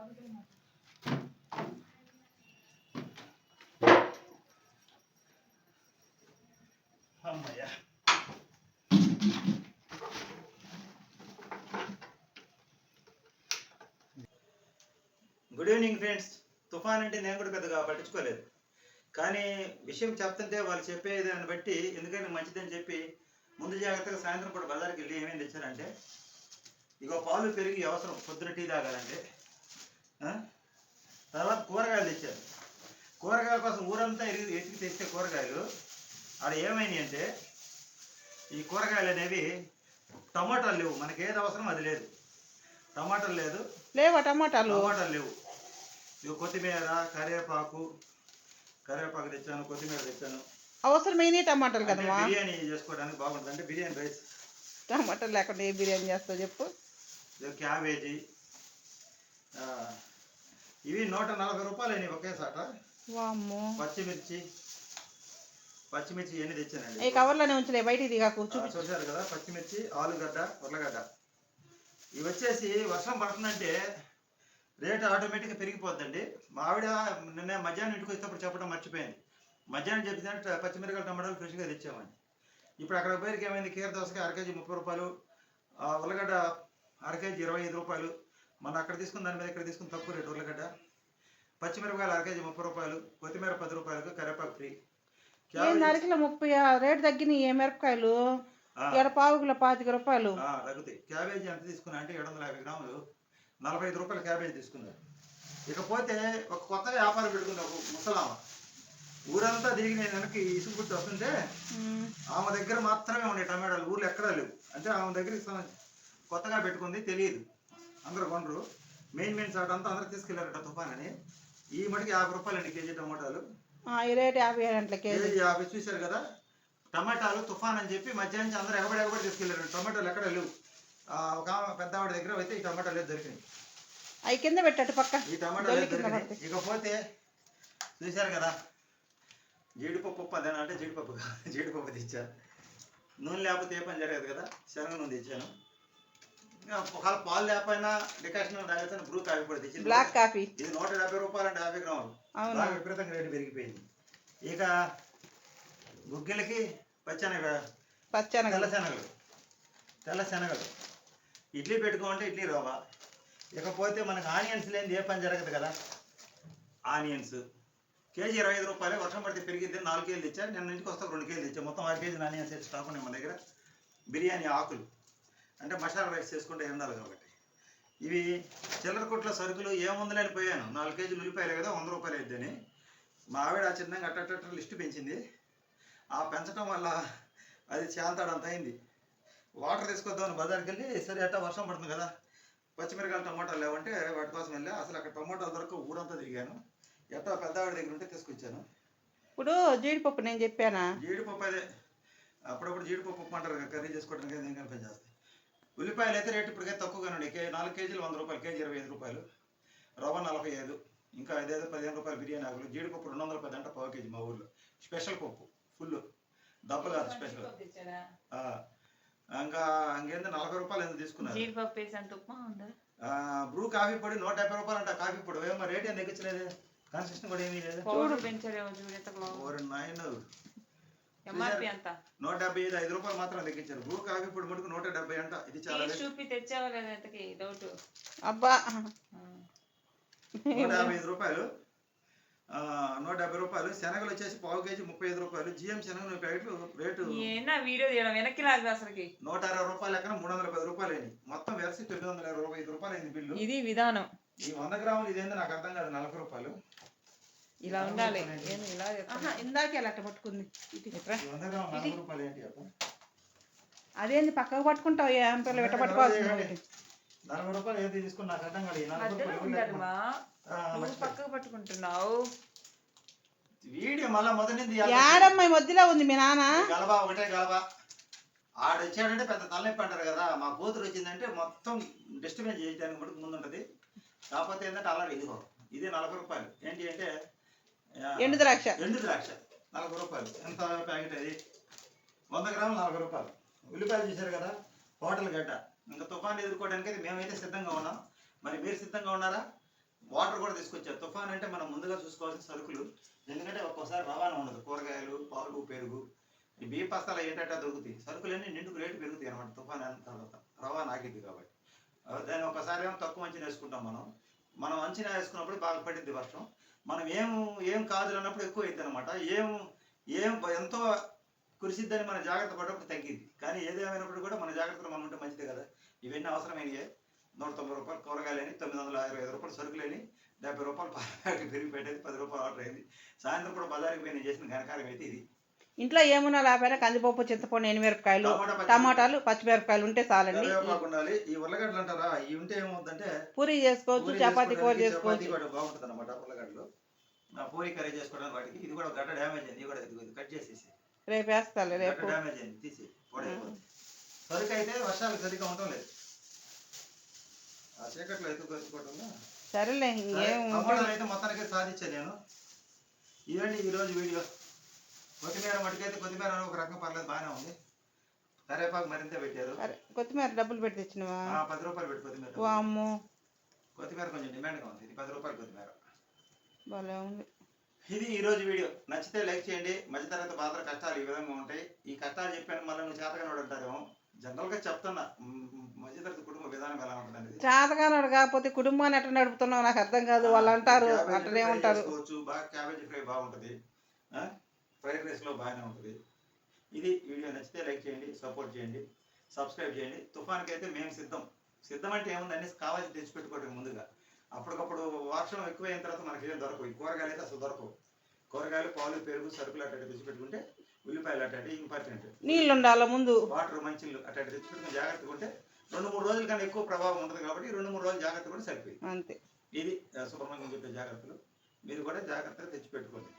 Good evening friends తుఫాన్ అంటే నేను కూడా పెద్దగా పట్టించుకోలేదు. కానీ విషయం చెప్తుంటే వాళ్ళు చెప్పే దాన్ని బట్టి ఎందుకని మంచిదని చెప్పి ముందు జాగ్రత్తగా సాయంత్రం పూట బజార్కి వెళ్ళి ఏమేమి తెచ్చారంటే ఇగో పాలు పెరిగి అవసరం పొద్దున టీ తాగాలంటే. తర్వాత కూరగాయలు తెచ్చారు. కూరగాయల కోసం ఊరంతా ఎరిగి ఎతికి తెస్తే కూరగాయలు? ఆడ ఏమైనాయి అంటే ఈ కూరగాయలు అనేవి టమాటాలు లేవు. మనకి ఏది అవసరం అది లేదు. టమాటాలు లేదు. లేవా టమాటాలు? టమాటాలు లేవు. ఇవి కొత్తిమీర కరివేపాకు కరివేపాకు తెచ్చాను కొత్తిమీర తెచ్చాను. అవసరమైన టమాటాలు కదమ్మా. బిర్యానీ చేసుకోవడానికి బాగుంటుంది. అంటే బిర్యానీ రైస్. టమాటాలు లేకుండా ఏ బిర్యానీ చేస్తావు చెప్పు. క్యాబేజీ ఇవి నూట నలభై రూపాయలు అయినాయి ఒకే సాట. వామ్మో. పచ్చిమిర్చి. పచ్చిమిర్చి ఎన్ని తెచ్చానండి? ఈ కవర్లోనే ఉంచలే బయటికి దిగాకు చూశారు కదా పచ్చిమిర్చి ఆలుగడ్డ ఉర్లగడ్డ. ఇవి వచ్చేసి వర్షం పడుతుందంటే రేట్ ఆటోమేటిక్గా పెరిగిపోద్దండి. మా ఆవిడ నిన్న మధ్యాహ్నం ఇంటికి వచ్చేటప్పుడు చెప్పడం మర్చిపోయింది మధ్యాహ్నం చెప్పిందంటే పచ్చిమిరకాయలు టమాటాలు ఫ్రెష్గా తెచ్చామని. ఇప్పుడు అక్కడ పోయికి ఏమైంది? కీర దోసకాయ అర కేజీ ముప్పై రూపాయలు ఉల్లగడ్డ అర కేజీ ఇరవై ఐదు రూపాయలు మన అక్కడ తీసుకున్న దాని మీద ఇక్కడ తీసుకున్న తక్కువ రేటు ఉల్లగడ్డ పచ్చిమిరపకాయలు అర కేజీ ముప్పై రూపాయలు కొత్తిమీర పది రూపాయలకు కరివేపాకు ఫ్రీ. ఏంది అరకిలో ముప్పై రేటు తగ్గినాయి ఏ మిరపకాయలు. ఇక్కడ పాతిక రూపాయలు? తగ్గుతాయి. క్యాబేజీ ఎంత తీసుకున్నా అంటే ఏడు వందల యాభై గ్రాములు. నలభై ఐదు రూపాయల క్యాబేజీ తీసుకున్నారు ఇకపోతే ఒక కొత్త వ్యాపారం పెట్టుకుంది ఒక ముసలామ. ఊరంతా తిరిగి నేను వెనక్కి ఇసుగు పుట్టి వస్తుంటే. ఆమె దగ్గర మాత్రమే ఉండే టమాటాలు ఊర్లో ఎక్కడా లేవు. అంటే ఆమె దగ్గర కొత్తగా పెట్టుకుంది తెలియదు. అందరు కొనరు. మెయిన్ మెయిన్ చాట్ అంతా అందరూ తీసుకెళ్ళారట తుఫాన్ అని ఈ మటుకు యాభై రూపాయలు అండి కేజీ టమాటాలు. ఈ రేటు యాభై గంటల కేజీ. యాభై చూశారు కదా. టమాటాలు తుఫాన్ అని చెప్పి మధ్యాహ్నం నుంచి అందరూ ఎగబడి ఎగబడి తీసుకెళ్ళారు టమాటాలు ఎక్కడ లేవు. ఆ, ఒక పెద్ద ఆవిడ దగ్గర అయితే ఈ టమాటాలు లేదు దొరికినాయి. అవి కింద పెట్టట్టు పక్క. ఈ టమాటాలు దొరికినాయి. ఇకపోతే చూశారు కదా జీడిపప్పు ఉప్పు అదేనా అంటే జీడిపప్పు జీడిపప్పు తెచ్చాను నూనె లేకపోతే ఏ పని జరగదు కదా. శనగ నూనె తెచ్చాను. ఒకవేళ పాలు లేకపోయినా డికాషన్ తాగేస్తాను బ్రూ కాఫీ కూడా తెచ్చింది. Black coffee. ఇది నూట డెబ్బై రూపాయలు అంటే యాభై గ్రాములు. అవునా? బాగా విపరీతంగా రేటు పెరిగిపోయింది. ఇక గుగ్గిలకి పచ్చనగ పచ్చనగ తెల్ల శనగలు తెల్ల శనగలు ఇడ్లీ పెట్టుకోమంటే ఇడ్లీ రవ్వ. ఇకపోతే మనకు ఆనియన్స్ లేనిది ఏ పని జరగదు కదా. ఆనియన్స్. కేజీ ఇరవై ఐదు రూపాయలు. వర్షం పడితే పెరిగింది. నాలుగు కేజీలు తెచ్చా నేను ఇంటికి వస్తా రెండు కేజీలు తెచ్చా మొత్తం ఆరు కేజీలు ఆనియన్స్ స్టాక్ ఉన్నాయి మన దగ్గర. బిర్యానీ ఆకులు. అంటే మసాలా రైస్ చేసుకుంటే ఎండాలి కాబట్టి. ఇవి చిల్లర కొట్ల సరుకులు ఏముందని పోయాను. నాలుగు కేజీలు ఉల్లిపాయలు కదా వంద రూపాయలు అయిద్దని మా ఆవిడ ఆ చిన్నగా అట్టట్ట లిస్టు పెంచింది. ఆ పెంచడం వల్ల అది చాంతాడంత అయింది. వాటర్ తీసుకొద్దామని బజార్కి వెళ్ళి సరే అట్టా వర్షం పడుతుంది కదా పచ్చిమిరకాయలు టమాటాలు లేవంటే వాటి కోసం వెళ్ళా. అసలు అక్కడ టమాటాలు దొరక ఊరంతా తిరిగాను. ఎట్టా పెద్దవాడి దగ్గర ఉంటే తీసుకొచ్చాను. ఇప్పుడు జీడిపప్పు నేను చెప్పానా? జీడిపప్పు అదే. అప్పుడప్పుడు జీడిపప్పు ఉప్మా అంటారు కదా, కర్రీ చేసుకోవడానికి దేనికని పని చేస్తాయి ఉల్లిపాయలు అయితే రేటు ఇప్పటికే తక్కువగానే ఉన్నాయి. కే నాలుగు కేజీలు వంద రూపాయలు కేజీ ఇరవై ఐదు రూపాయలు. రవ్వ నలభై ఐదు. ఇంకా ఐదైదు పదిహేను రూపాయలు బిర్యానీ ఆకులు. జీడిపప్పు రెండు వందల పది అంట పావు కేజీ మా ఊర్లో. స్పెషల్ పప్పు ఫుల్. దెబ్బ కాదు స్పెషల్. ఆ, ఇంకా ఇంకేంది? నలభై రూపాయలు ఎందుకు తీసుకున్నారు. బ్రూ కాఫీ పొడి నూట డెబ్బై రూపాయలు అంట కాఫీ పొడి. ఏమో రేట్ ఏం తగ్గించలేదు. కన్సిస్టెంట్ కూడా ఏమీ లేదు. ఎంత ఓరి నాయన. ఎంఆర్పి నూట డెబ్బై ఐదు ఐదు రూపాయలు మాత్రం తగ్గించారు బ్రూ కాఫీ పొడి మటుకు నూట డెబ్బై అంట. ఇది చాలా చూపి తెచ్చావా డౌట్. అబ్బా. నూట యాభై ఐదు రూపాయలు. ఆ, నూట డెబ్బై రూపాయలు. శనగలు వచ్చేసి పావు కేజీ ముప్పై ఐదు రూపాయలు. జిఎం శనగలు ప్యాకెట్లు రేటు ఏనా వీడియో తీయడం? వెనక్కి లాగు అసలుకి. నూట అరవై రూపాయలు లెక్కన మూడు వందల పది రూపాయలు అయింది. మొత్తం వెరసి తొమ్మిది వందల ఇరవై ఐదు రూపాయలు అయింది బిల్లు. ఇది విధానం. ఈ వంద గ్రాములు ఇదేందో నాకు అర్థం కాదు. నలభై రూపాయలు. ఇలా ఉండాలి. ఏంది ఇలా? ఇందాకే అలా అట్ట పట్టుకుంది. అదేంది పక్కకు పట్టుకుంటావు ఏంటో ఇట్ట పట్టుకోవాల్సింది. పక్కకు పట్టుకుంటున్నావు. వీడియో మళ్ళా మొదటి ఏడమ్మ మధ్యలో ఉంది మీ నాన్న. గలబా ఒకటే గలబా. ఆడు వచ్చాడంటే పెద్ద తలనొప్పి అంటారు కదా. మా కూతురు వచ్చిందంటే మొత్తం డిస్టర్బెన్స్ చేయడానికి మటుకు ముందు ఉంటుంది కాకపోతే ఏంటంటే అలా ఇదిగో ఇది నలభై రూపాయలు. ఏంటి అంటే ఎండు ద్రాక్ష. ఎండు ద్రాక్ష. నలభై రూపాయలు. ఎంత ప్యాకెట్ అది? వంద గ్రాములు నలభై రూపాయలు. ఉల్లిపాయలు చూశారు కదా? హోటల్ గడ్డ. ఇంకా తుఫాన్ ఎదుర్కోవడానికి అయితే మేమైతే సిద్ధంగా ఉన్నాం. మరి మీరు సిద్ధంగా ఉన్నారా? వాటర్ కూడా తీసుకొచ్చారు. తుఫాన్ అంటే మనం ముందుగా చూసుకోవాల్సిన సరుకులు. ఎందుకంటే ఒక్కోసారి రవాణా ఉండదు. కూరగాయలు పాలు పెరుగు. ఈ బియ్య బస్తాలు ఏంటంటే దొరుకుతాయి. సరుకులన్నీ నిండుకు రేటు పెరుగుతాయి అనమాట తుఫాన్ అయిన తర్వాత. రవాణా ఆగిద్ది కాబట్టి. దాన్ని ఒకసారి ఏమో తక్కువ అంచనా వేసుకుంటాం మనం. మనం అంచనా వేసుకున్నప్పుడు బాగా పడిద్ది వర్షం. మనం ఏం ఏం కాదు అన్నప్పుడు ఎక్కువ అయింది అనమాట ఏం ఏం ఎంతో కురిసిద్దని మన జాగ్రత్త పడ్డప్పుడు తగ్గింది. కానీ ఏదేమైనప్పుడు కూడా మన జాగ్రత్తలో మనం ఉంటే మంచిదే కదా. ఇవన్నీ అవసరమైనయే. నూట తొంభై రూపాయలు కూరగాయలని తొమ్మిది వందల ఇరవై ఐదు రూపాయలు సరుకులని డెబ్బై రూపాయలు పాలకి పెరిగి పెట్టేది పది రూపాయలు ఆర్డర్ అయింది. సాయంత్రం కూడా బజార్కి పోయి నేను చేసిన ఘనకారం అయితే ఇది. ఇంట్లో ఏమున్నా లేకపోయినా కందిపప్పు చింతపండు ఎనిమిరపకాయలు టమాటాలు పచ్చిమిరపకాయలు ఉంటే చాలండి. ఈ ఉల్లగడ్డలు అంటారా? ఇవి ఉంటే ఏమవుతుందంటే పూరి చేసుకోవచ్చు చపాతీ కూర చేసుకోవచ్చు. బాగుంటుంది అనమాట ఉల్లగడ్డలు ఆ పూరి కర్రీ చేసుకోవడానికి వాటికి ఇది కూడా గడ్డ డ్యామేజ్ అయింది ఇది కూడా కట్ చేసేసి. రేపు గడ్డ రేపు. డ్యామేజ్ అయింది తీసి సరుకు అయితే వర్షాలు సరిగ్గా ఉండటం లేదు. ఆ చీకట్లో ఎత్తుకు ఎత్తుకోవటంలో సరేలే అయితే మొత్తానికి సాధించాను నేను. ఇదండి ఈరోజు వీడియో. కొత్తిమీర మటుకైతే కొత్తిమీర ఒక రకం పర్లేదు బాగానే ఉంది. కరేపాకు మరింత పెట్టారు. కొత్తిమీర డబ్బులు పెట్టి తెచ్చినవా? ఆ, పది రూపాయలు పెట్టి కొత్తిమీర వామ్మో. కొత్తిమీర కొంచెం డిమాండ్గా ఉంది ఇది పది రూపాయలు కొత్తిమీర. భలే ఉంది. ఇది ఈ రోజు వీడియో. నచ్చితే లైక్ చేయండి. మధ్యతరగతి బాధల కష్టాలు ఈ విధంగా ఉంటాయి. ఈ కష్టాలు చెప్పాను మళ్ళీ నువ్వు చేతగానే అంటారేమో. జనరల్గా చెప్తున్నా మధ్యతరగతి కుటుంబ విధానం ఎలా ఉంటుంది చేతగానాడు కాకపోతే కుటుంబాన్ని ఎట్లా నడుపుతున్నావు నాకు అర్థం కాదు. వాళ్ళు అంటారు అట్లనే ఉంటారు. బాగా క్యాబేజీ ఫ్రై బాగుంటుంది. ఫ్రైడ్ రైస్లో బాగానే ఉంటుంది. ఇది వీడియో నచ్చితే లైక్ చేయండి సపోర్ట్ చేయండి సబ్స్క్రైబ్ చేయండి. తుఫాన్కి అయితే మేము సిద్ధం. సిద్ధం అంటే ఏముంది? అన్ని కావాల్సి తెచ్చిపెట్టుకోవడం ముందుగా. అప్పటికప్పుడు వర్షం ఎక్కువైన తర్వాత మనకి ఏం దొరకవు. ఈ కూరగాయలు అయితే అసలు దొరకవు. కూరగాయలు పాలు పెరుగు సరుకులు అట్ట తెచ్చిపెట్టుకుంటే ఉల్లిపాయలు అట్ట ఇంపార్టెంట్. నీళ్ళు ఉండాలి ముందు? వాటర్ మంచిలు అట్ట తెచ్చిపెట్టుకుని జాగ్రత్తగా ఉంటే రెండు మూడు రోజుల కన్నా ఎక్కువ ప్రభావం ఉంటుంది కాబట్టి రెండు మూడు రోజులు జాగ్రత్త కూడా సరిపోయింది. అంతే. ఇది సుబ్రహ్మణ్యం చెప్పే జాగ్రత్తలు. మీరు కూడా జాగ్రత్తగా తెచ్చిపెట్టుకోండి